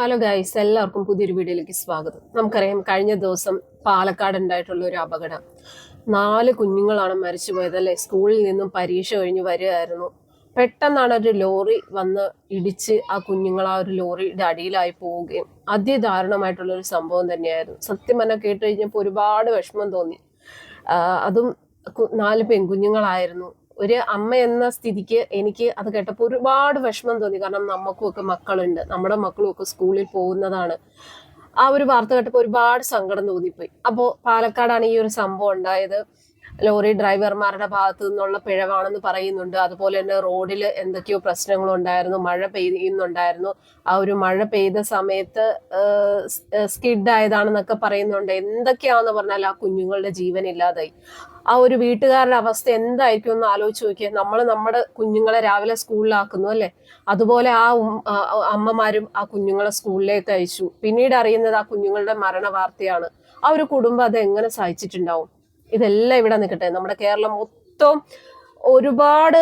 Hello guys എല്ലാവർക്കും പുതിയൊരു വീഡിയോയിലേക്ക് സ്വാഗതം. നമുക്കറിയാം കഴിഞ്ഞ ദിവസം പാലക്കാട് ഉണ്ടായിട്ടുള്ള ഒരു അപകടം. നാല് കുഞ്ഞുങ്ങളാണ് മരിച്ചുപോയത് അല്ലെ? സ്കൂളിൽ നിന്നും പരീക്ഷ കഴിഞ്ഞ് വരികയായിരുന്നു. പെട്ടെന്നാണ് ഒരു ലോറി വന്ന് ഇടിച്ച് ആ കുഞ്ഞുങ്ങൾ ആ ഒരു ലോറിയുടെ അടിയിലായി പോവുകയും അതിദാരുണമായിട്ടുള്ള ഒരു സംഭവം തന്നെയായിരുന്നു. സത്യം പറഞ്ഞാൽ കേട്ട് കഴിഞ്ഞപ്പോൾ ഒരുപാട് വിഷമം തോന്നി. അതും നാല് പെൺകുഞ്ഞുങ്ങളായിരുന്നു. ഒരു അമ്മ എന്ന സ്ഥിതിക്ക് എനിക്ക് അത് കേട്ടപ്പോൾ ഒരുപാട് വിഷമം തോന്നി. കാരണം നമുക്കും ഒക്കെ മക്കളുണ്ട്. നമ്മുടെ മക്കളും ഒക്കെ സ്കൂളിൽ പോകുന്നതാണ്. ആ ഒരു വാർത്ത കേട്ടപ്പോൾ ഒരുപാട് സങ്കടം തോന്നിപ്പോയി. അപ്പോൾ പാലക്കാടാണ് ഈ ഒരു സംഭവം ഉണ്ടായത്. ലോറി ഡ്രൈവർമാരുടെ ഭാഗത്തു നിന്നുള്ള പിഴവാണെന്ന് പറയുന്നുണ്ട്. അതുപോലെ തന്നെ റോഡിൽ എന്തൊക്കെയോ പ്രശ്നങ്ങളുണ്ടായിരുന്നു മഴ പെയ്യുന്നുണ്ടായിരുന്നു. ആ ഒരു മഴ പെയ്ത സമയത്ത് സ്കിഡ് ആയതാണെന്നൊക്കെ പറയുന്നുണ്ട്. എന്തൊക്കെയാണെന്ന് പറഞ്ഞാൽ ആ കുഞ്ഞുങ്ങളുടെ ജീവൻ ഇല്ലാതായി. ആ ഒരു വീട്ടുകാരുടെ അവസ്ഥ എന്തായിരിക്കും എന്ന് ആലോചിച്ച് നോക്കിയാൽ നമ്മൾ നമ്മുടെ കുഞ്ഞുങ്ങളെ രാവിലെ സ്കൂളിലാക്കുന്നു അല്ലെ? അതുപോലെ ആ അമ്മമാരും ആ കുഞ്ഞുങ്ങളെ സ്കൂളിലേക്ക് അയച്ചു. പിന്നീട് അറിയുന്നത് ആ കുഞ്ഞുങ്ങളുടെ മരണ വാർത്തയാണ് ആ ഒരു കുടുംബം അത് എങ്ങനെ സഹിച്ചിട്ടുണ്ടാവും? ഇതെല്ലാം ഇവിടെ നിൽക്കട്ടെ. നമ്മുടെ കേരളം മൊത്തം ഒരുപാട്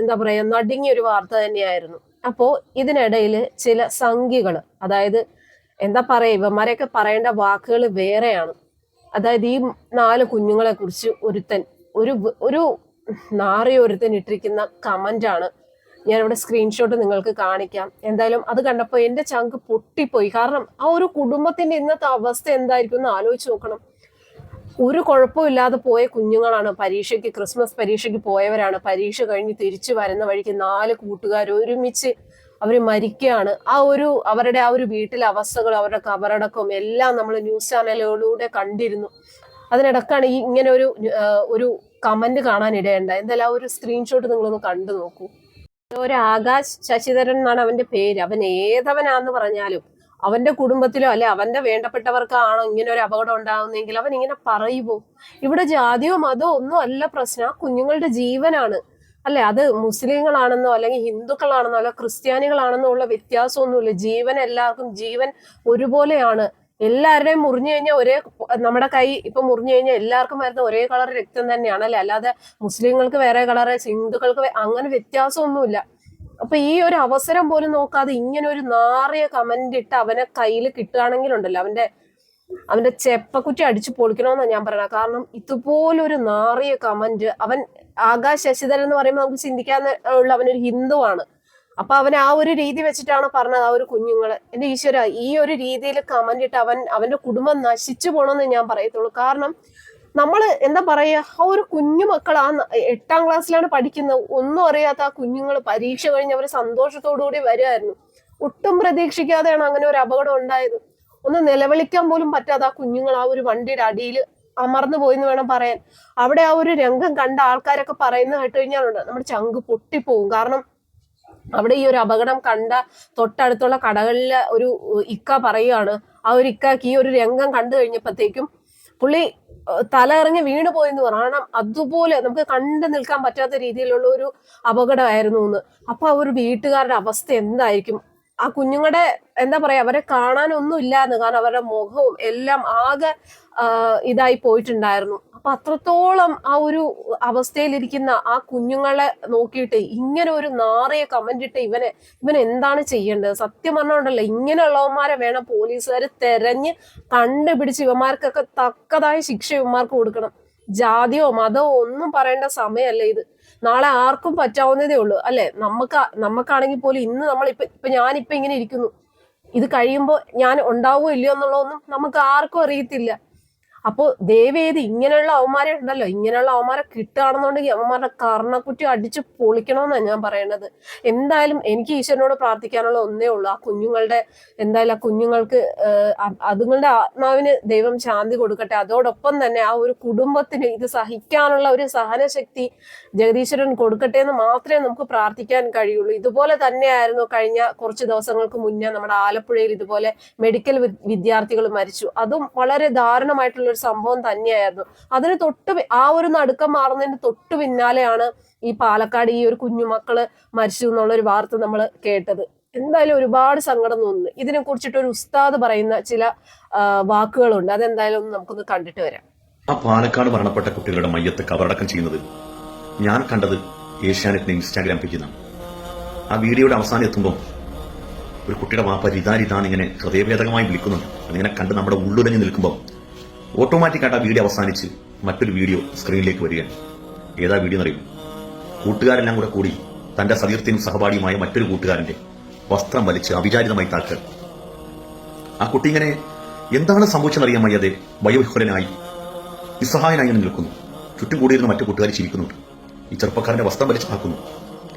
എന്താ പറയാ നടുങ്ങിയ ഒരു വാർത്ത തന്നെയായിരുന്നു. അപ്പോൾ ഇതിനിടയിൽ ചില സംഖ്യകൾ അതായത് എന്താ പറയുക ഇവന്മാരെയൊക്കെ പറയേണ്ട വാക്കുകൾ വേറെയാണ്. അതായത് ഈ നാല് കുഞ്ഞുങ്ങളെ കുറിച്ച് ഒരുത്തൻ ഒരു ഒരു നാറി ഒരുത്തൻ ഇട്ടിരിക്കുന്ന ആണ്. ഞാനിവിടെ സ്ക്രീൻഷോട്ട് നിങ്ങൾക്ക് കാണിക്കാം. എന്തായാലും അത് കണ്ടപ്പോൾ എന്റെ ചങ്ക് പൊട്ടിപ്പോയി. കാരണം ആ ഒരു കുടുംബത്തിന്റെ ഇന്നത്തെ അവസ്ഥ എന്തായിരിക്കും എന്ന് ആലോചിച്ച് നോക്കണം. ഒരു കുഴപ്പമില്ലാതെ പോയ കുഞ്ഞുങ്ങളാണ് പരീക്ഷയ്ക്ക് ക്രിസ്മസ് പരീക്ഷയ്ക്ക് പോയവരാണ്. പരീക്ഷ കഴിഞ്ഞ് തിരിച്ചു വരുന്ന വഴിക്ക് നാല് കൂട്ടുകാർ ഒരുമിച്ച് അവർ മരിക്കുകയാണ്. ആ ഒരു അവരുടെ ആ ഒരു വീട്ടിലെ അവസ്ഥകൾ അവരുടെ കബറടക്കവും എല്ലാം നമ്മൾ ന്യൂസ് ചാനലുകളിലൂടെ കണ്ടിരുന്നു. അതിനിടക്കാണ് ഈ ഇങ്ങനെ ഒരു ഒരു കമന്റ് കാണാൻ എന്തായാലും ആ ഒരു സ്ക്രീൻഷോട്ട് നിങ്ങളൊന്ന് കണ്ടു നോക്കൂ. ഒരു ആകാശ് ശശിധരൻ എന്നാണ് അവന്റെ പേര്. അവൻ ഏതവനാന്ന് പറഞ്ഞാലും അവന്റെ കുടുംബത്തിലോ അല്ലെ അവന്റെ വേണ്ടപ്പെട്ടവർക്കാണോ ഇങ്ങനെ ഒരു അപകടം ഉണ്ടാകുന്നെങ്കിൽ അവൻ ഇങ്ങനെ പറയുമോ ഇവിടെ ജാതിയോ മതമോ ഒന്നും അല്ല പ്രശ്നം. ആ കുഞ്ഞുങ്ങളുടെ ജീവനാണ്. അല്ലെ? അത് മുസ്ലിങ്ങളാണെന്നോ അല്ലെങ്കിൽ ഹിന്ദുക്കളാണെന്നോ അല്ല ക്രിസ്ത്യാനികളാണെന്നോ ഉള്ള വ്യത്യാസമൊന്നുമില്ല. ജീവൻ എല്ലാവർക്കും ജീവൻ ഒരുപോലെയാണ്. എല്ലാവരുടെയും മുറിഞ്ഞു കഴിഞ്ഞാൽ ഒരേ നമ്മുടെ കൈ ഇപ്പൊ മുറിഞ്ഞു കഴിഞ്ഞാൽ എല്ലാവർക്കും വരുന്ന ഒരേ കളർ രക്തം തന്നെയാണ്. അല്ലെ? അല്ലാതെ മുസ്ലിങ്ങൾക്ക് വേറെ കളറ് ഹിന്ദുക്കൾക്ക് അങ്ങനെ വ്യത്യാസമൊന്നുമില്ല. അപ്പൊ ഈ ഒരു അവസരം പോലും നോക്കാതെ ഇങ്ങനെ ഒരു നാറിയ കമന്റ് ഇട്ട് അവനെ കയ്യിൽ കിട്ടുകയാണെങ്കിലുണ്ടല്ലോ അവന്റെ അവന്റെ ചെപ്പക്കുറ്റി അടിച്ചു പൊളിക്കണമെന്നാണ് ഞാൻ പറയുന്നത് കാരണം ഇതുപോലൊരു നാറിയ കമന്റ് അവൻ ആകാശ് ശശിധരൻ എന്ന് പറയുമ്പോൾ നമുക്ക് ചിന്തിക്കാൻ ഉള്ള അവനൊരു ഹിന്ദുവാണ്. അപ്പൊ അവൻ ആ ഒരു രീതി വെച്ചിട്ടാണ് പറഞ്ഞത് ആ ഒരു കുഞ്ഞുങ്ങൾ. എന്റെ ഈശ്വര ഈ ഒരു രീതിയിൽ കമന്റ് ഇട്ട് അവൻ അവന്റെ കുടുംബം നശിച്ചു പോണെന്ന് ഞാൻ പറയത്തുള്ളൂ. കാരണം നമ്മൾ എന്താ പറയുക ആ ഒരു കുഞ്ഞു മക്കൾ ആ എട്ടാം ക്ലാസ്സിലാണ് പഠിക്കുന്നത്. ഒന്നും അറിയാത്ത ആ കുഞ്ഞുങ്ങൾ പരീക്ഷ കഴിഞ്ഞ് അവർ സന്തോഷത്തോടു കൂടി വരുമായിരുന്നു ഒട്ടും പ്രതീക്ഷിക്കാതെയാണ് അങ്ങനെ ഒരു അപകടം ഉണ്ടായത്. ഒന്ന് നിലവിളിക്കാൻ പോലും പറ്റാതെ ആ കുഞ്ഞുങ്ങൾ ആ ഒരു വണ്ടിയുടെ അടിയിൽ അമർന്നു പോയി എന്ന് വേണം പറയാൻ. അവിടെ ആ ഒരു രംഗം കണ്ട ആൾക്കാരൊക്കെ പറയുന്നത് കേട്ട് കഴിഞ്ഞാലുണ്ട്. നമ്മുടെ ചങ്ക് പൊട്ടിപ്പോവും. കാരണം അവിടെ ഈ ഒരു അപകടം കണ്ട തൊട്ടടുത്തുള്ള കടകളിലെ ഒരു ഇക്ക പറയുകയാണ് ആ ഒരു ഇക്കക്ക് ഈ ഒരു രംഗം കണ്ടു കഴിഞ്ഞപ്പോഴത്തേക്കും പുള്ളി തല ഇറങ്ങി വീണു പോയെന്ന് പറയണം അതുപോലെ നമുക്ക് കണ്ടു നിൽക്കാൻ പറ്റാത്ത രീതിയിലുള്ള ഒരു അപകടമായിരുന്നു എന്ന്. അപ്പൊ ആ ഒരു വീട്ടുകാരുടെ അവസ്ഥ എന്തായിരിക്കും? ആ കുഞ്ഞുങ്ങളുടെ എന്താ പറയാ അവരെ കാണാനൊന്നും ഇല്ലാന്ന് കാരണം അവരുടെ മുഖവും എല്ലാം ആകെ ഇതായി പോയിട്ടുണ്ടായിരുന്നു. അപ്പൊ അത്രത്തോളം ആ ഒരു അവസ്ഥയിലിരിക്കുന്ന ആ കുഞ്ഞുങ്ങളെ നോക്കിയിട്ട് ഇങ്ങനെ ഒരു നാറിയ കമന്റ് ഇട്ട് ഇവനെ ഇവൻ എന്താണ് ചെയ്യേണ്ടത്? സത്യം പറഞ്ഞോണ്ടല്ലോ ഇങ്ങനെയുള്ളവന്മാരെ വേണം പോലീസുകാർ തെരഞ്ഞ് കണ്ടുപിടിച്ച് ഇവന്മാർക്കൊക്കെ തക്കതായ ശിക്ഷ ഇവന്മാർക്ക് കൊടുക്കണം. ജാതിയോ മതമോ ഒന്നും പറയേണ്ട സമയമല്ല ഇത്. നാളെ ആർക്കും പറ്റാവുന്നതേ ഉള്ളൂ അല്ലെ? നമുക്ക് നമുക്കാണെങ്കിൽ പോലും ഇന്ന് നമ്മൾ ഇപ്പൊ ഇപ്പൊ ഞാനിപ്പൊ ഇങ്ങനെ ഇരിക്കുന്നു. ഇത് കഴിയുമ്പോൾ ഞാൻ ഉണ്ടാവുമോ ഇല്ലയോ എന്നുള്ളതൊന്നും നമുക്ക് ആർക്കും അറിയത്തില്ല. അപ്പോൾ ദേവേദി ഇങ്ങനെയുള്ള അവന്മാരെ ഉണ്ടല്ലോ ഇങ്ങനെയുള്ള അവന്മാരെ കിട്ടുകയാണെന്നുണ്ടെങ്കിൽ അവന്മാരുടെ കർണക്കുറ്റി അടിച്ച് പൊളിക്കണമെന്നാണ് ഞാൻ പറയേണ്ടത് എന്തായാലും എനിക്ക് ഈശ്വരനോട് പ്രാർത്ഥിക്കാനുള്ള ഒന്നേ ഉള്ളൂ. ആ കുഞ്ഞുങ്ങളുടെ എന്തായാലും ആ കുഞ്ഞുങ്ങൾക്ക് അതുങ്ങളുടെ ആത്മാവിന് ദൈവം ശാന്തി കൊടുക്കട്ടെ. അതോടൊപ്പം തന്നെ ആ ഒരു കുടുംബത്തിന് ഇത് സഹിക്കാനുള്ള ഒരു സഹനശക്തി ജഗദീശ്വരൻ കൊടുക്കട്ടെ എന്ന് മാത്രമേ നമുക്ക് പ്രാർത്ഥിക്കാൻ കഴിയുള്ളൂ. ഇതുപോലെ തന്നെയായിരുന്നു കഴിഞ്ഞ കുറച്ച് ദിവസങ്ങൾക്ക് മുന്നേ നമ്മുടെ ആലപ്പുഴയിൽ ഇതുപോലെ മെഡിക്കൽ വിദ്യാർത്ഥികൾ മരിച്ചു. അതും വളരെ ദാരുണമായിട്ടുള്ള ഒരു സംഭവം തന്നെയായിരുന്നു. അതിന് തൊട്ട് ആ ഒരു നടുക്കം മാറുന്നതിന് തൊട്ട് പിന്നാലെയാണ് ഈ പാലക്കാട് ഈ ഒരു കുഞ്ഞുമക്കൾ മരിച്ചു എന്നുള്ള ഒരു വാർത്ത നമ്മൾ കേട്ടത്. എന്തായാലും ഒരുപാട് സങ്കടം തോന്നുന്നു. ഇതിനെ കുറിച്ചിട്ട് ഒരു ഉസ്താദ് പറയുന്ന ചില വാക്കുകളുണ്ട്. അതെന്തായാലും ഒന്ന് നമുക്കൊന്ന് കണ്ടിട്ട് വരാം. ആ പാലക്കാട് മരണപ്പെട്ട കുട്ടികളുടെ മയ്യത്ത് കവറടക്കം ചെയ്യുന്നത് ഞാൻ കണ്ടത് ഏഷ്യാനെറ്റിന്റെ ഇൻസ്റ്റാഗ്രാം നിന്നാണ് ആ വീഡിയോയുടെ അവസാനം എത്തുമ്പോൾ ഒരു കുട്ടിയുടെ വാപ്പ രിതാ രിതാന്ന് ഇങ്ങനെ ഹൃദയഭേദകമായി വിളിക്കുന്നുണ്ട്. അതിങ്ങനെ കണ്ട് നമ്മുടെ ഉള്ളുലഞ്ഞു നിൽക്കുമ്പോൾ ഓട്ടോമാറ്റിക്കായിട്ട് ആ വീഡിയോ അവസാനിച്ച് മറ്റൊരു വീഡിയോ സ്ക്രീനിലേക്ക് വരികയാണ്. ഏതാ വീഡിയോ എന്നറിയും കൂട്ടുകാരെല്ലാം കൂടെ കൂടി തന്റെ സതീർത്ഥിനും സഹപാഠിയുമായ മറ്റൊരു കൂട്ടുകാരന്റെ വസ്ത്രം വലിച്ച് അവിചാരിതമായി താക്കുക ആ കുട്ടി ഇങ്ങനെ എന്താണ് സംഭവിച്ചെന്നറിയാൻ വയ്യാതെ വയോവിഹ്വലനായി നിസ്സഹായനായി നിൽക്കുന്നു. ചുറ്റും കൂടിയിരുന്ന മറ്റു കൂട്ടുകാരി ചിരിക്കുന്നുണ്ട്. ഈ ചെറുപ്പക്കാരന്റെ വസ്ത്രം വലിച്ചു ആക്കുന്നു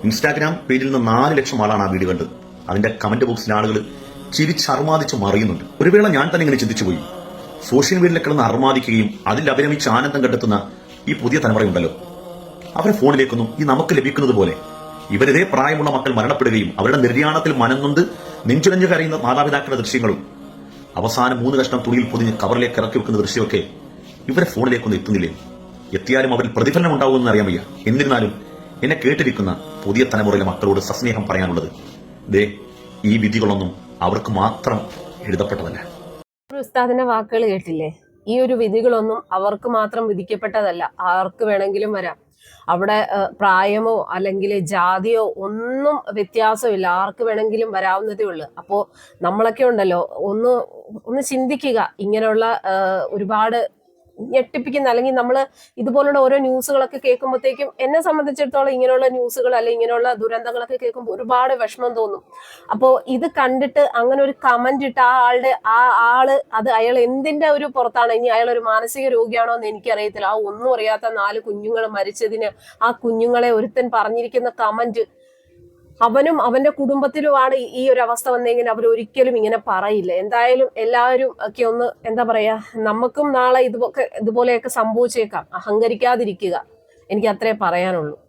ഇൻസ്റ്റാഗ്രാം പേജിൽ നിന്ന് നാല് ലക്ഷം ആളാണ് ആ വീഡിയോ കണ്ടത്. അതിന്റെ കമന്റ് ബോക്സിലെ ആളുകൾ ചിരിച്ചർമാദിച്ച് മറിയുന്നുണ്ട്. ഒരു വേള ഞാൻ തന്നെ ഇങ്ങനെ ചിന്തിച്ചു പോയി സോഷ്യൽ മീഡിയയിൽ കിടന്ന് അർമാദിക്കുകയും അതിൽ അഭിനമിച്ച് ആനന്ദം കണ്ടെത്തുന്ന ഈ പുതിയ തലമുറയുണ്ടല്ലോ. അവരെ ഫോണിലേക്കൊന്നും ഈ നമുക്ക് ലഭിക്കുന്നത് പോലെ. ഇവരിതേ പ്രായമുള്ള മക്കൾ മരണപ്പെടുകയും അവരുടെ നിർയാണത്തിൽ മനംനൊന്ത് നെഞ്ചുലഞ്ഞു കരയുന്ന മാതാപിതാക്കളുടെ ദൃശ്യങ്ങളും. അവസാനം മൂന്ന് കഷ്ണം തുണിയിൽ പൊതിഞ്ഞ് കവറിലേക്ക് ഇറക്കി വെക്കുന്ന ദൃശ്യമൊക്കെ ഇവരെ ഫോണിലേക്കൊന്നും എത്തുന്നില്ലേ? എത്തിയാലും അവരിൽ പ്രതിഫലനം ഉണ്ടാവുമെന്ന് അറിയാൻ വയ്യ. എന്നിരുന്നാലും എന്നെ കേട്ടിരിക്കുന്ന പുതിയ തലമുറയിലെ മക്കളോട് സസ്നേഹം പറയാനുള്ളത് ദേ ഈ വിധികളൊന്നും അവർക്ക് മാത്രം എഴുതപ്പെട്ടതല്ല. ഉസ്താദിന്റെ വാക്കുകൾ കേട്ടില്ലേ? ഈ ഒരു വിധികളൊന്നും അവർക്ക് മാത്രം വിധിക്കപ്പെട്ടതല്ല. ആർക്ക് വേണമെങ്കിലും വരാം. അവിടെ പ്രായമോ അല്ലെങ്കിൽ ജാതിയോ ഒന്നും വ്യത്യാസമില്ല. ആർക്ക് വേണമെങ്കിലും വരാവുന്നതേ ഉള്ളൂ. അപ്പോ നമ്മളൊക്കെ ഉണ്ടല്ലോ ഒന്ന് ഒന്ന് ചിന്തിക്കുക. ഇങ്ങനെയുള്ള ഒരുപാട് ഞെട്ടിപ്പിക്കുന്ന അല്ലെങ്കിൽ നമ്മൾ ഇതുപോലുള്ള ഓരോ ന്യൂസുകളൊക്കെ കേൾക്കുമ്പോഴത്തേക്കും എന്നെ സംബന്ധിച്ചിടത്തോളം ഇങ്ങനെയുള്ള ന്യൂസുകൾ അല്ലെങ്കിൽ ഇങ്ങനെയുള്ള ദുരന്തങ്ങളൊക്കെ കേൾക്കുമ്പോൾ ഒരുപാട് വിഷമം തോന്നും. അപ്പോൾ ഇത് കണ്ടിട്ട് അങ്ങനെ ഒരു കമന്റ് ഇട്ട് ആ ആളുടെ ആ ആൾ അത് അയാൾ എന്തിന്റെ ഒരു പുറത്താണ്? ഇനി അയാൾ ഒരു മാനസിക രോഗിയാണോ എന്ന് എനിക്കറിയത്തില്ല. ആ ഒന്നും അറിയാത്ത നാല് കുഞ്ഞുങ്ങൾ മരിച്ചതിന് ആ കുഞ്ഞുങ്ങളെ ഒരുത്തൻ പറഞ്ഞിരിക്കുന്ന കമന്റ് അവനും അവന്റെ കുടുംബത്തിലുമാണ് ഈ- ഒരു അവസ്ഥ വന്നെങ്കിൽ അവർ ഒരിക്കലും ഇങ്ങനെ പറയില്ല. എന്തായാലും എല്ലാവരും ഒക്കെ ഒന്ന് എന്താ പറയാ നമുക്കും നാളെ ഇതുപോലെ ഇതുപോലെയൊക്കെ സംഭവിച്ചേക്കാം. അഹങ്കരിക്കാതിരിക്കുക. എനിക്ക് അത്രേ പറയാനുള്ളൂ.